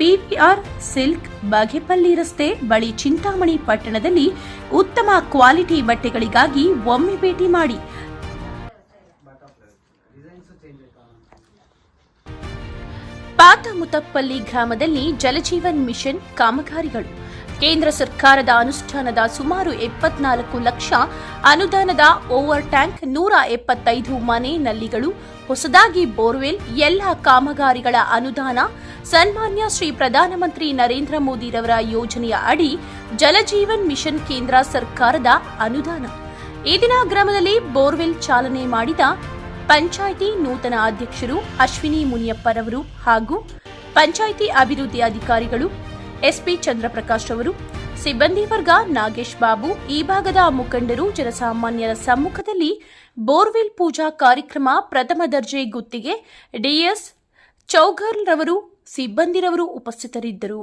PVR silk Bagepalli ರಸ್ತೆ ಬಳಿ ಚಿಂತಾಮಣಿ ಪಟ್ಟಣದಲ್ಲಿ ಉತ್ತಮ ಕ್ವಾಲಿಟಿ ಬಟ್ಟೆಗಳಿಗಾಗಿ ಒಮ್ಮೆ ಭೇಟಿ ಮಾಡಿ. ಪಾತಮುತಪ್ಪಲ್ಲಿ ಗ್ರಾಮದಲ್ಲಿ ಜಲಜೀವನ್ ಮಿಷನ್ ಕಾಮಗಾರಿಗಳು. ಕೇಂದ್ರ ಸರ್ಕಾರದ ಅನುಷ್ಠಾನದ ಸುಮಾರು ಎಪ್ಪತ್ನಾಲ್ಕು ಲಕ್ಷ, ಅನುದಾನದ ಓವರ್ ಟ್ಯಾಂಕ್ ನೂರ ಎಪ್ಪತ್ತೈದು ಮನೆ ನಲ್ಲಿಗಳು, ಹೊಸದಾಗಿ ಬೋರ್ವೆಲ್, ಎಲ್ಲ ಕಾಮಗಾರಿಗಳ ಅನುದಾನ, ಸನ್ಮಾನ್ಯ ಶ್ರೀ ಪ್ರಧಾನಮಂತ್ರಿ ನರೇಂದ್ರ ಮೋದಿರವರ ಯೋಜನೆಯ ಅಡಿ ಜಲಜೀವನ್ ಮಿಷನ್ ಕೇಂದ್ರ ಸರ್ಕಾರದ ಅನುದಾನ. ಈ ದಿನ ಗ್ರಾಮದಲ್ಲಿ ಬೋರ್ವೆಲ್ ಚಾಲನೆ ಮಾಡಿದ ಪಂಚಾಯಿತಿ ನೂತನ ಅಧ್ಯಕ್ಷರು ಅಶ್ವಿನಿ ಮುನಿಯಪ್ಪರವರು ಹಾಗೂ ಪಂಚಾಯಿತಿ ಅಭಿವೃದ್ಧಿ ಅಧಿಕಾರಿಗಳು ಎಸ್ಪಿ ಚಂದ್ರಪ್ರಕಾಶ್ ಅವರು, ಸಿಬ್ಬಂದಿ ವರ್ಗ ನಾಗೇಶ್ ಬಾಬು, ಈ ಭಾಗದ ಮುಖಂಡರು ಜನಸಾಮಾನ್ಯರ ಸಮ್ಮುಖದಲ್ಲಿ ಬೋರ್ವೆಲ್ ಪೂಜಾ ಕಾರ್ಯಕ್ರಮ ಪ್ರಥಮ ದರ್ಜೆ ಗುತ್ತಿಗೆ, ಡಿಎಸ್ ರವರು ಸಿಬ್ಬಂದಿರವರು ಉಪಸ್ಥಿತರಿದ್ದರು.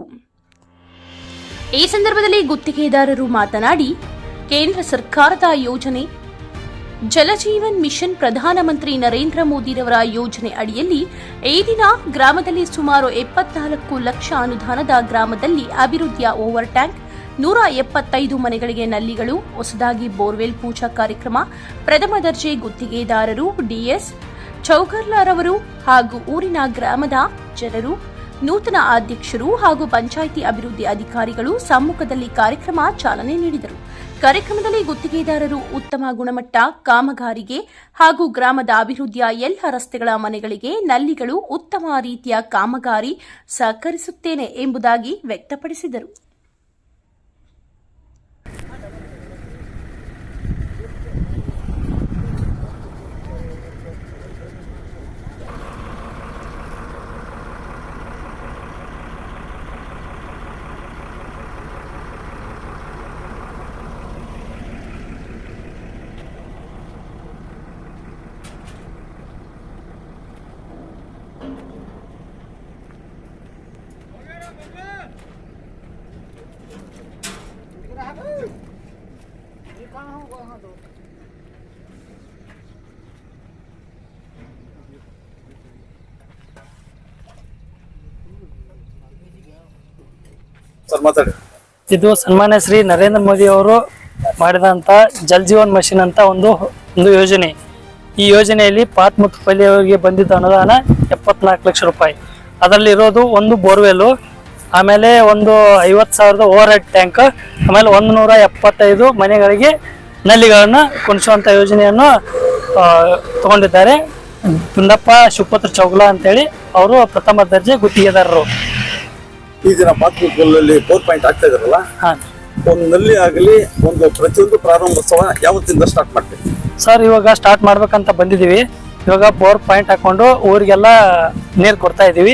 ಈ ಸಂದರ್ಭದಲ್ಲಿ ಗುತ್ತಿಗೆದಾರರು ಮಾತನಾಡಿ, ಕೇಂದ್ರ ಸರ್ಕಾರದ ಯೋಜನೆ ಜಲಜೀವನ್ ಮಿಷನ್ ಪ್ರಧಾನಮಂತ್ರಿ ನರೇಂದ್ರ ಮೋದಿರವರ ಯೋಜನೆ ಅಡಿಯಲ್ಲಿ ಏದಿನ ದಿನ ಗ್ರಾಮದಲ್ಲಿ ಸುಮಾರು ಎಪ್ಪತ್ನಾಲ್ಕು ಲಕ್ಷ ಅನುದಾನದ ಗ್ರಾಮದಲ್ಲಿ ಅಭಿವೃದ್ಧಿಯ ಓವರ್ ಟ್ಯಾಂಕ್, ನೂರ ಎಪ್ಪತ್ತೈದು ಮನೆಗಳಿಗೆ ನಲ್ಲಿಗಳು, ಹೊಸದಾಗಿ ಬೋರ್ವೆಲ್ ಪೂಜಾ ಕಾರ್ಯಕ್ರಮ, ಪ್ರಥಮ ದರ್ಜೆ ಗುತ್ತಿಗೆದಾರರು ಡಿಎಸ್ ಚೌಗರ್ಲಾರವರು ಹಾಗೂ ಊರಿನ ಗ್ರಾಮದ ಜನರು ನೂತನ ಅಧ್ಯಕ್ಷರು ಹಾಗೂ ಪಂಚಾಯಿತಿ ಅಭಿವೃದ್ಧಿ ಅಧಿಕಾರಿಗಳು ಸಮ್ಮುಖದಲ್ಲಿ ಕಾರ್ಯಕ್ರಮ ಚಾಲನೆ ನೀಡಿದರು. ಕಾರ್ಯಕ್ರಮದಲ್ಲಿ ಗುತ್ತಿಗೆದಾರರು ಉತ್ತಮ ಗುಣಮಟ್ಟ, ಕಾಮಗಾರಿಗೆ ಹಾಗೂ ಗ್ರಾಮದ ಅಭಿವೃದ್ಧಿಯ ಎಲ್ಲ ರಸ್ತೆಗಳ ಮನೆಗಳಿಗೆ ನಲ್ಲಿಗಳು ಉತ್ತಮ ರೀತಿಯ ಕಾಮಗಾರಿ ಸಹಕರಿಸುತ್ತೇನೆ ಎಂಬುದಾಗಿ ವ್ಯಕ್ತಪಡಿಸಿದರು. ಸರ್ ಮಾತಾಡಿ ಇದು ಸನ್ಮಾನ್ಯ ಶ್ರೀ ನರೇಂದ್ರ ಮೋದಿ ಅವರು ಮಾಡಿದಂತ ಜಲ್ ಜೀವನ್ ಮಷಿನ್ ಅಂತ ಒಂದು ಒಂದು ಯೋಜನೆ. ಈ ಯೋಜನೆಯಲ್ಲಿ ಪಾತ್ ಮತ್ತು ಪಲ್ಯವರಿಗೆ ಬಂದಿದ್ದ ಅನುದಾನ ಎಪ್ಪತ್ನಾಲ್ಕು ಲಕ್ಷ ರೂಪಾಯಿ. ಅದರಲ್ಲಿ ಇರೋದು ಒಂದು ಬೋರ್ವೆಲ್ ಆಮೇಲೆ ಒಂದು ಐವತ್ತು ಸಾವಿರದ ಓವರ್ ಹೆಡ್ ಟ್ಯಾಂಕ್ ಆಮೇಲೆ ಒಂದು ನೂರ ಎಪ್ಪತ್ತೈದು ಮನೆಗಳಿಗೆ ನಲ್ಲಿಗಳನ್ನು ಕುಣಿಸುವಂಥ ಯೋಜನೆಯನ್ನು ತಗೊಂಡಿದ್ದಾರೆ. ಶುಭದ್ರ ಶಿವಪುತ್ರ ಚೌಗಲ ಅಂತೇಳಿ ಅವರು ಪ್ರಥಮ ದರ್ಜೆ ಗುತ್ತಿಗೆದಾರರು. ಈ ದಿನ ಪಾತ್ಮೂರಲ್ಲಿ ಫೋರ್ ಪಾಯಿಂಟ್ ಆಗ್ತಾ ಇದಾರಲ್ಲ ಒಂದು ನಲ್ಲಿ ಆಗಲಿ ಒಂದು ಪ್ರತಿಯೊಂದು ಪ್ರಾರಂಭೋತ್ಸವ ಯಾವತ್ತಿಂದ ಸ್ಟಾರ್ಟ್ ಮಾಡ್ತೀವಿ ಸರ್ ಇವಾಗ ಸ್ಟಾರ್ಟ್ ಮಾಡ್ಬೇಕಂತ ಬಂದಿದ್ದೀವಿ. ಇವಾಗ ಬೋರ್ ಪಾಯಿಂಟ್ ಹಾಕೊಂಡು ಊರಿಗೆಲ್ಲ ನೀರು ಕೊಡ್ತಾ ಇದ್ದೀವಿ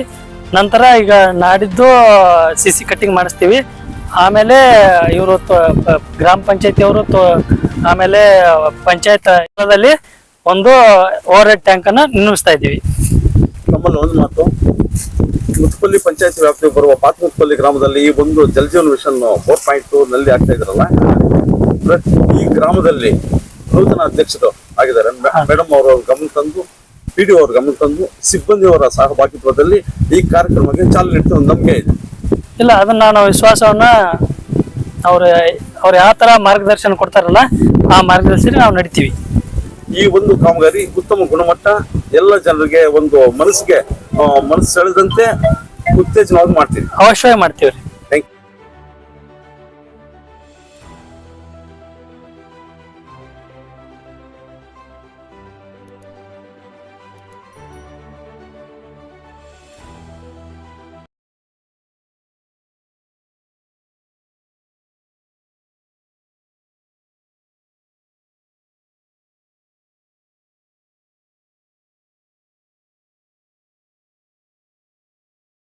ನಂತರ ಈಗ ನಾಡಿದ್ದು ಸಿ ಸಿ ಕಟ್ಟಿಂಗ್ ಮಾಡಿಸ್ತೀವಿ. ಆಮೇಲೆ ಇವರು ಗ್ರಾಮ ಪಂಚಾಯತಿ ಅವರು ಆಮೇಲೆ ಪಂಚಾಯತ್ ಇಲ್ಲದಲ್ಲಿ ಒಂದು ಓವರ್ ಹೆಡ್ ಟ್ಯಾಂಕ್ ಅನ್ನ ನಿರ್ಮಿಸ್ತಾ ಇದ್ದೀವಿ. ನಮ್ಮಲ್ಲಿ ಒಂದು ಮಾತು. ಮುತ್ಪಲ್ಲಿ ಪಂಚಾಯತ್ ವ್ಯಾಪ್ತಿಗೆ ಬರುವ ಪಾತ್ಮುತ್ಪಲ್ಲಿ ಗ್ರಾಮದಲ್ಲಿ ಈ ಒಂದು ಜಲಜೀವನ ಮಿಷನ್ ಫೋರ್ ಪಾಯಿಂಟ್ನಲ್ಲಿ ಆಗ್ತಾ ಇದ್ರಲ್ಲ? ಈ ಗ್ರಾಮದಲ್ಲಿ ನೂತನ ಅಧ್ಯಕ್ಷರು ಆಗಿದ್ದಾರೆ. ಮೇಡಮ್ ಅವರು ಗಮನ ತಂದು ಪಿ ಡಿ ಅವ್ರ ಗಮನ ತಂದು ಸಿಬ್ಬಂದಿಯವರ ಸಹಭಾಗಿತ್ವದಲ್ಲಿ ಈ ಕಾರ್ಯಕ್ರಮಕ್ಕೆ ಚಾಲನೆ ಇಟ್ಟು ಒಂದು ನಂಬಿಕೆ ಇದೆ. ಇಲ್ಲ ಅದನ್ನ ನಾವು ವಿಶ್ವಾಸವನ್ನ ಅವ್ರ ಅವ್ರು ಯಾವ ತರ ಮಾರ್ಗದರ್ಶನ ಕೊಡ್ತಾರಲ್ಲ ಆ ಮಾರ್ಗದರ್ಶನ ನಾವು ನಡಿತೀವಿ. ಈ ಒಂದು ಕಾಮಗಾರಿ ಉತ್ತಮ ಗುಣಮಟ್ಟ ಎಲ್ಲ ಜನರಿಗೆ ಒಂದು ಮನಸ್ಸಿಗೆ ಮನಸ್ಸು ಸೆಳೆದಂತೆ ಉತ್ತೇಜನವಾಗಿ ಮಾಡ್ತೀವಿ. ಅವಶ್ಯವಾಗಿ ಮಾಡ್ತೀವಿ